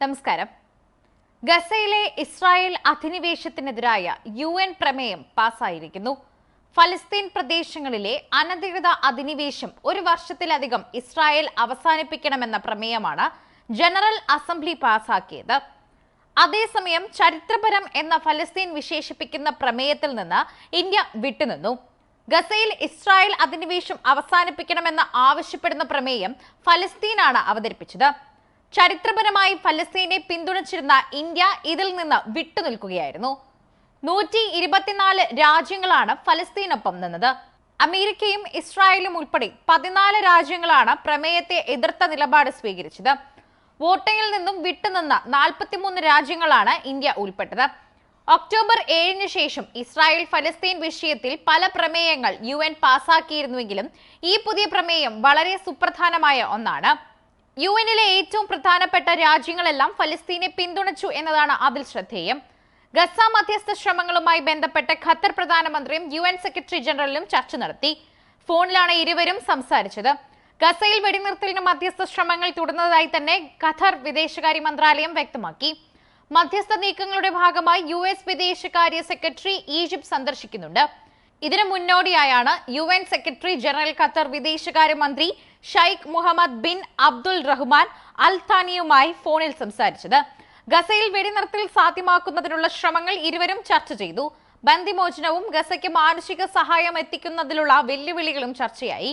നമസ്കാരം. ഗസയിലെ Israel അധിനിവേശത്തിനെതിരായ U N പ്രമേയം പാസായിരിക്കുന്നു. ഫലസ്തീൻ പ്രദേശങ്ങളിലെ അനധികൃത അധിനിവേശം ഒരു വർഷത്തിലധികം ഇസ്രായേൽ അവസാനിപ്പിക്കണമെന്ന പ്രമേയമാണ് ജനറൽ അസംബ്ലി പാസാക്കിയത്. അതേസമയം ചരിത്രപരം എന്ന ഫലസ്തീൻ വിശേഷിപ്പിക്കുന്ന പ്രമേയത്തിൽ നിന്ന് ഇന്ത്യ വിട്ടുനിന്നു. ഗസയിൽ ഇസ്രായേൽ അധിനിവേശം അവസാനിപ്പിക്കണമെന്ന് ആവശ്യപ്പെടുന്ന പ്രമേയം ഫലസ്തീനാണ് അവതരിപ്പിച്ചത്. ചരിത്രപരമായി ഫലസ്തീനെ പിന്തുണച്ചിരുന്ന ഇന്ത്യ ഇതിൽ നിന്ന് വിട്ടുനിൽക്കുകയായിരുന്നു. നൂറ്റി ഇരുപത്തിനാല് രാജ്യങ്ങളാണ് ഫലസ്തീനൊപ്പം നിന്നത്. അമേരിക്കയും ഇസ്രായേലും ഉൾപ്പെടെ പതിനാല് രാജ്യങ്ങളാണ് പ്രമേയത്തെ എതിർത്ത നിലപാട് സ്വീകരിച്ചത്. വോട്ടിംഗിൽ നിന്നും വിട്ടുനിന്ന നാൽപ്പത്തിമൂന്ന് രാജ്യങ്ങളാണ് ഇന്ത്യ ഉൾപ്പെട്ടത്. ഒക്ടോബർ ഏഴിന് ശേഷം ഇസ്രായേൽ ഫലസ്തീൻ വിഷയത്തിൽ പല പ്രമേയങ്ങൾ യു എൻ പാസാക്കിയിരുന്നുവെങ്കിലും ഈ പുതിയ പ്രമേയം വളരെ സുപ്രധാനമായ ഒന്നാണ്. യു എന്നിലെ ഏറ്റവും പ്രധാനപ്പെട്ട രാജ്യങ്ങളെല്ലാം ഫലസ്തീനെ പിന്തുണച്ചു എന്നതാണ് അതിൽ ശ്രദ്ധേയം. ഗസ മധ്യസ്ഥ ശ്രമങ്ങളുമായി ബന്ധപ്പെട്ട് ഖത്തർ പ്രധാനമന്ത്രിയും യു എൻ സെക്രട്ടറി ജനറലും ചർച്ച നടത്തി. ഫോണിലാണ് ഇരുവരും സംസാരിച്ചത്. ഗസയിൽ വെടിനിർത്തലിന് മധ്യസ്ഥ ശ്രമങ്ങൾ തുടർന്നതായി തന്നെ ഖത്തർ വിദേശകാര്യ മന്ത്രാലയം വ്യക്തമാക്കി. മധ്യസ്ഥ നീക്കങ്ങളുടെ ഭാഗമായി യു എസ് വിദേശകാര്യ സെക്രട്ടറി ഈജിപ്ത് സന്ദർശിക്കുന്നുണ്ട്. ഇതിനു മുന്നോടിയായാണ് U N secretary general Qatar വിദേശകാര്യമന്ത്രി Sheikh Mohammed bin Abdul Rahman Al താനിയുമായി ഫോണിൽ സംസാരിച്ചത്. ഗസയിൽ വെടിനിർത്തൽ സാധ്യമാക്കുന്നതിനുള്ള ശ്രമങ്ങൾ ഇരുവരും ചർച്ച ചെയ്തു. ബന്ദിമോചനവും ഗസയ്ക്ക് മാനുഷിക സഹായം എത്തിക്കുന്നതിലുള്ള വെല്ലുവിളികളും ചർച്ചയായി.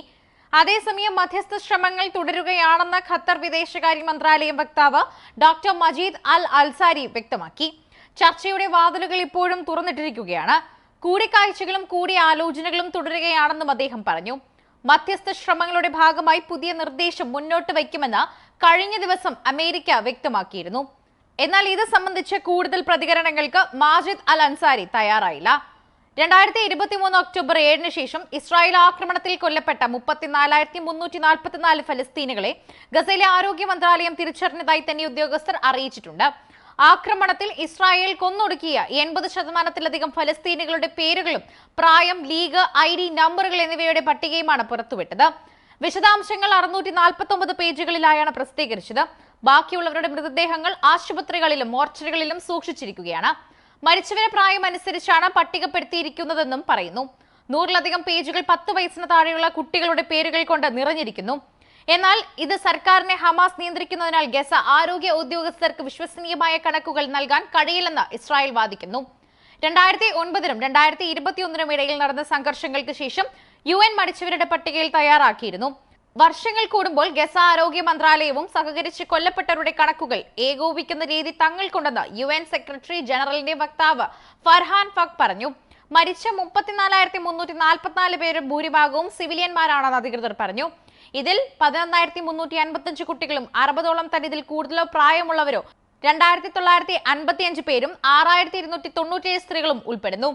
അതേസമയം മധ്യസ്ഥ ശ്രമങ്ങൾ തുടരുകയാണെന്ന് ഖത്തർ വിദേശകാര്യ മന്ത്രാലയം വക്താവ് ഡോക്ടർ മജീദ് അൽ അൽസാരി വ്യക്തമാക്കി. ചർച്ചയുടെ വാതിലുകൾ ഇപ്പോഴും തുറന്നിട്ടിരിക്കുകയാണ്. കൂടിക്കാഴ്ചകളും കൂടിയാലോചനകളും തുടരുകയാണെന്നും അദ്ദേഹം പറഞ്ഞു. മധ്യസ്ഥ ശ്രമങ്ങളുടെ ഭാഗമായി പുതിയ നിർദ്ദേശം മുന്നോട്ട് വയ്ക്കുമെന്ന് കഴിഞ്ഞ ദിവസം അമേരിക്ക വ്യക്തമാക്കിയിരുന്നു. എന്നാൽ ഇത് സംബന്ധിച്ച് കൂടുതൽ പ്രതികരണങ്ങൾക്ക് മാജിദ് അൽ അൻസാരി തയ്യാറായില്ല. രണ്ടായിരത്തി ഇരുപത്തി മൂന്ന് ഒക്ടോബർ ഏഴിന് ശേഷം ഇസ്രായേൽ ആക്രമണത്തിൽ കൊല്ലപ്പെട്ട മുപ്പത്തിനാലായിരത്തി മുന്നൂറ്റി നാൽപ്പത്തിനാല് ഫലസ്തീനുകളെ ഗസയിലെ ആരോഗ്യ മന്ത്രാലയം തിരിച്ചറിഞ്ഞതായി തന്നെ ഉദ്യോഗസ്ഥർ അറിയിച്ചിട്ടുണ്ട്. ആക്രമണത്തിൽ ഇസ്രായേൽ കൊന്നൊടുക്കിയ എൺപത് ശതമാനത്തിലധികം ഫലസ്തീനുകളുടെ പേരുകളും പ്രായം ലീഗ് ഐ ഡി നമ്പറുകൾ എന്നിവയുടെ പട്ടികയുമാണ് പുറത്തുവിട്ടത്. വിശദാംശങ്ങൾ അറുന്നൂറ്റി നാൽപ്പത്തി ഒമ്പത് പേജുകളിലായാണ് പ്രസിദ്ധീകരിച്ചത്. ബാക്കിയുള്ളവരുടെ മൃതദേഹങ്ങൾ ആശുപത്രികളിലും മോർച്ചറികളിലും സൂക്ഷിച്ചിരിക്കുകയാണ്. മരിച്ചവരെ പ്രായം അനുസരിച്ചാണ് പട്ടികപ്പെടുത്തിയിരിക്കുന്നതെന്നും പറയുന്നു. നൂറിലധികം പേജുകൾ പത്ത് വയസ്സിന് താഴെയുള്ള കുട്ടികളുടെ പേരുകൾ കൊണ്ട് നിറഞ്ഞിരിക്കുന്നു. എന്നാൽ ഇത് സർക്കാരിനെ ഹമാസ് നിയന്ത്രിക്കുന്നതിനാൽ ഗസ ആരോഗ്യ ഉദ്യോഗസ്ഥർക്ക് വിശ്വസനീയമായ കണക്കുകൾ നൽകാൻ കഴിയില്ലെന്ന് ഇസ്രായേൽ വാദിക്കുന്നു. രണ്ടായിരത്തി ഒൻപതിനും രണ്ടായിരത്തി ഇരുപത്തിയൊന്നിനും ഇടയിൽ നടന്ന സംഘർഷങ്ങൾക്ക് ശേഷം യു എൻ മരിച്ചവരുടെ പട്ടികയിൽ തയ്യാറാക്കിയിരുന്നു. വർഷങ്ങൾ കൂടുമ്പോൾ ഗസ ആരോഗ്യ മന്ത്രാലയവും സഹകരിച്ച് കൊല്ലപ്പെട്ടവരുടെ കണക്കുകൾ ഏകോപിക്കുന്ന രീതി തങ്ങൾക്കുണ്ടെന്ന് യു എൻ സെക്രട്ടറി ജനറലിന്റെ വക്താവ് ഫർഹാൻ ഫക് പറഞ്ഞു. മരിച്ച മുപ്പത്തിനാലായിരത്തി മുന്നൂറ്റി നാൽപ്പത്തിനാല് പേരും ഭൂരിഭാഗവും സിവിലിയന്മാരാണെന്ന് അധികൃതർ പറഞ്ഞു. ഇതിൽ പതിനൊന്നായിരത്തി മുന്നൂറ്റി അൻപത്തഞ്ച് കുട്ടികളും അറുപതോളം തന്നെ ഇതിൽ കൂടുതലോ പ്രായമുള്ളവരോ രണ്ടായിരത്തി തൊള്ളായിരത്തി അൻപത്തിയഞ്ച് പേരും ആറായിരത്തി ഇരുന്നൂറ്റി തൊണ്ണൂറ്റിയേഴ് സ്ത്രീകളും ഉൾപ്പെടുന്നു.